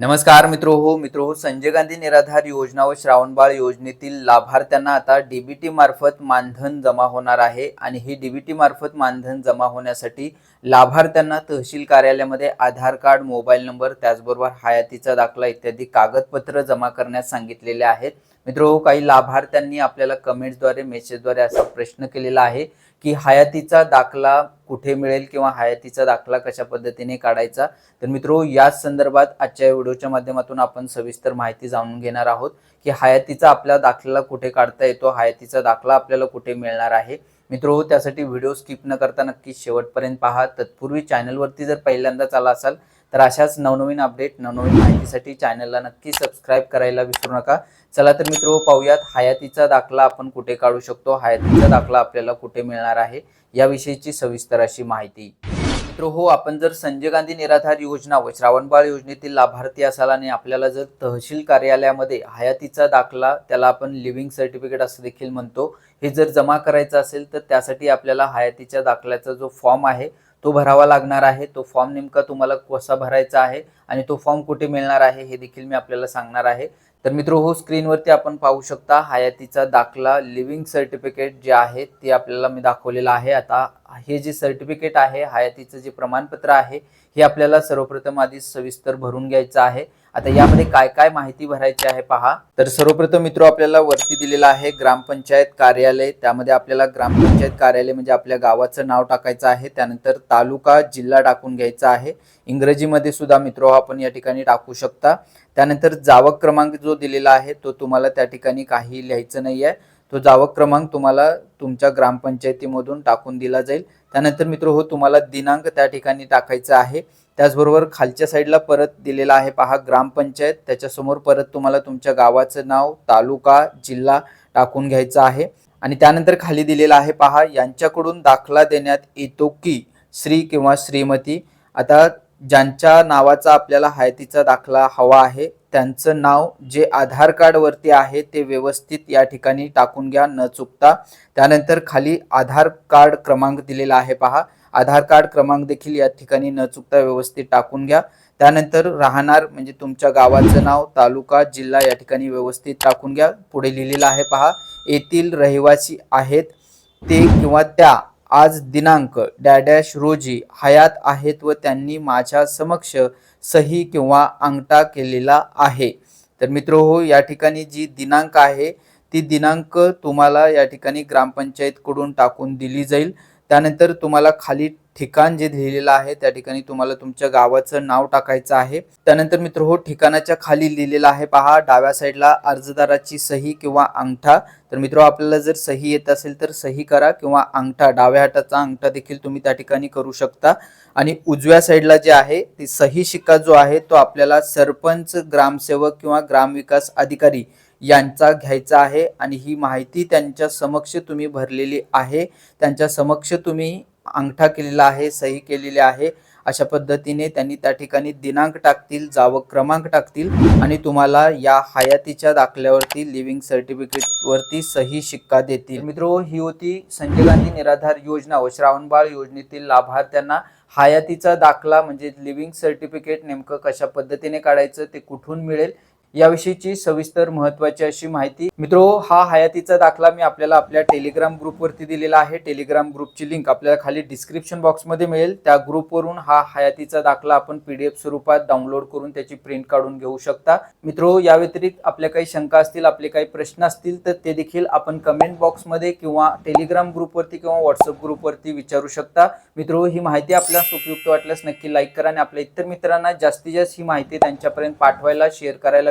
नमस्कार मित्रो हो मित्रो हो संजय गांधी निराधार योजना व श्रावणबाळ योजनेतील लाभार्थ्यांना आता डीबीटी मार्फत मानधन जमा होणार आहे आणि हे डीबीटी मार्फत मानधन जमा होण्यासाठी लाभार्थ्यांना तहसील कार्यालयामध्ये आधार कार्ड मोबाईल नंबर त्याचबरोबर हयातीचा दाखला इत्यादी कागदपत्र जमा करण्यास सांगितलेले आहेत. मित्रो हो, काही लाभार्थ्यांनी आपल्याला कमेंट्सद्वारे मेसेजद्वारे असा प्रश्न केलेला आहे की हयातीचा दाखला कुठे मिळेल किंवा हयातीचा दाखला कशा पद्धतीने काढायचा तर मित्रो याच संदर्भात आजच्या व्हिडिओच्या माध्यमातून आपण सविस्तर माहिती जाणून घेणार आहोत की हयातीचा आपल्या दाखला कुठे काढता येतो हयातीचा दाखला आपल्याला कुठे मिळणार आहे. मित्रो त्यासाठी व्हिडिओ स्किप न करता नक्की शेवटपर्यंत पहा. तत्पूर्वी चॅनलवरती जर पहिल्यांदाच आला असाल तर अशाच नवनवीन अपडेट नवनवीन माहितीसाठी चॅनलला नक्की सबस्क्राईब करायला विसरू नका. चला तर मित्र पाहूयात हयातीचा दाखला आपण कुठे काढू शकतो? हयातीचा दाखला आपल्याला कुठे मिळणार आहे? याविषयीची सविस्तर अशी माहिती. मित्र हो आपण जर संजय गांधी निराधार योजना व श्रावणबाळ योजनेतील लाभार्थी असाल आणि आपल्याला जर तहसील कार्यालयामध्ये हयातीचा दाखला त्याला आपण लिव्हिंग सर्टिफिकेट असं देखील म्हणतो. हे जर जमा करायचं असेल तर त्यासाठी आपल्याला हयातीच्या दाखल्याचा जो फॉर्म आहे तो भरावा लागणार आहे. तो फॉर्म नेमका तुम्हाला कसा भरायचा आहे आणि तो फॉर्म कुठे मिळणार आहे हे देखील मी आपल्याला सांगणार आहे. तर मित्र हो स्क्रीनवरती आपण पाहू शकता हयातीचा दाखला लिव्हिंग सर्टिफिकेट जे आहे ते आपल्याला मी दाखवलेलं आहे. आता हे जे सर्टिफिकेट आहे हयातीचं जे प्रमाणपत्र आहे हे आपल्याला सर्वप्रथम आधी सविस्तर भरून घ्यायचं आहे. आता यामध्ये काय काय माहिती भरायची आहे पहा. तर सर्वप्रथम मित्र आपल्याला वरती दिलेला आहे ग्रामपंचायत कार्यालय. त्यामध्ये आपल्याला ग्रामपंचायत कार्यालय म्हणजे आपल्या गावाचं नाव टाकायचं आहे. त्यानंतर तालुका जिल्हा टाकून घ्यायचा आहे. इंग्रजीमध्ये सुद्धा मित्र हो आपण या ठिकाणी टाकू शकता. त्यानंतर जावक क्रमांक जो दिलेला आहे तो तुम्हाला त्या ठिकाणी काही लिहायचं नाही आहे. तो जावक क्रमांक तुम्हाला तुमच्या ग्रामपंचायतीमधून टाकून दिला जाईल. त्यानंतर मित्र हो तुम्हाला दिनांक त्या ठिकाणी टाकायचा आहे. त्याचबरोबर खालच्या साईडला परत दिलेला आहे पहा ग्रामपंचायत. त्याच्यासमोर परत तुम्हाला तुमच्या गावाचं नाव तालुका जिल्हा टाकून घ्यायचं आहे. आणि त्यानंतर खाली दिलेला आहे पहा यांच्याकडून दाखला देण्यात येतो की श्री किंवा श्रीमती. आता ज्यांच्या नावाचा आपल्याला हयातीचा दाखला हवा आहे त्यांचं नाव जे आधार कार्डवरती आहे ते व्यवस्थित या ठिकाणी टाकून घ्या न चुकता. त्यानंतर खाली आधार कार्ड क्रमांक दिलेला आहे पहा. आधार कार्ड क्रमांक देखील या ठिकाणी न चुकता व्यवस्थित टाकून घ्या. त्यानंतर राहणार म्हणजे तुमच्या गावाचं नाव तालुका जिल्हा या ठिकाणी व्यवस्थित टाकून घ्या. पुढे लिहिलेलं आहे पहा. येथील रहिवासी आहेत ते किंवा त्या आज दिनांक डॅडॅश रोजी हयात आहेत व त्यांनी माझ्या समक्ष सही किंवा अंगठा केलेला आहे. तर मित्र हो या ठिकाणी जी दिनांक आहे ती दिनांक तुम्हाला या ठिकाणी ग्रामपंचायतकडून टाकून दिली जाईल. त्यानंतर तुम्हाला खाली ठिकाण जे लिहिलेलं आहे त्या ठिकाणी तुम्हाला तुमच्या गावाचं नाव टाकायचं आहे. त्यानंतर मित्र हो ठिकाणाच्या खाली लिहिलेलं आहे पहा डाव्या साईडला अर्जदाराची सही किंवा अंगठा. तर मित्र आपल्याला जर सही येत असेल तर सही करा किंवा अंगठा डाव्या हाताचा अंगठा देखील तुम्ही त्या ठिकाणी करू शकता. आणि उजव्या साईडला जे आहे ती सही शिक्का जो आहे तो आपल्याला सरपंच ग्रामसेवक किंवा ग्रामविकास अधिकारी यांचा घ्यायचा आहे. आणि ही माहिती त्यांच्या समक्ष तुम्ही भरलेली आहे. त्यांच्या समक्ष तुम्ही अंगठा केलेला आहे सही केलेली आहे. अशा पद्धतीने त्यांनी त्या ठिकाणी दिनांक टाकतील जावक क्रमांक टाकतील आणि तुम्हाला या हयातीच्या दाखल्यावरती लिव्हिंग सर्टिफिकेटवरती सही शिक्का देतील. मित्रो ही होती संजय गांधी निराधार योजना व श्रावणबाळ योजनेतील लाभार्थ्यांना हयातीचा दाखला म्हणजे लिव्हिंग सर्टिफिकेट नेमकं कशा पद्धतीने काढायचं ते कुठून मिळेल? याविषयीची सविस्तर महत्वाची अशी माहिती. मित्रो हा हयातीचा दाखला मी आपल्याला आपल्या टेलिग्राम ग्रुपवरती दिलेला आहे. टेलिग्राम ग्रुपची लिंक आपल्याला खाली डिस्क्रिप्शन बॉक्समध्ये मिळेल. त्या ग्रुपवरून हा हयातीचा दाखला आपण पीडीएफ स्वरूपात डाउनलोड करून त्याची प्रिंट काढून घेऊ शकता. मित्रो या व्यतिरिक्त आपल्या काही शंका असतील आपले काही प्रश्न असतील तर ते देखील आपण कमेंट बॉक्समध्ये किंवा टेलिग्राम ग्रुपवरती किंवा व्हॉट्सअप ग्रुपवरती विचारू शकता. मित्रो ही माहिती आपल्याला उपयुक्त वाटल्यास नक्की लाईक करा आणि आपल्या इतर मित्रांना जास्तीत जास्त ही माहिती त्यांच्यापर्यंत पाठवायला शेअर करायला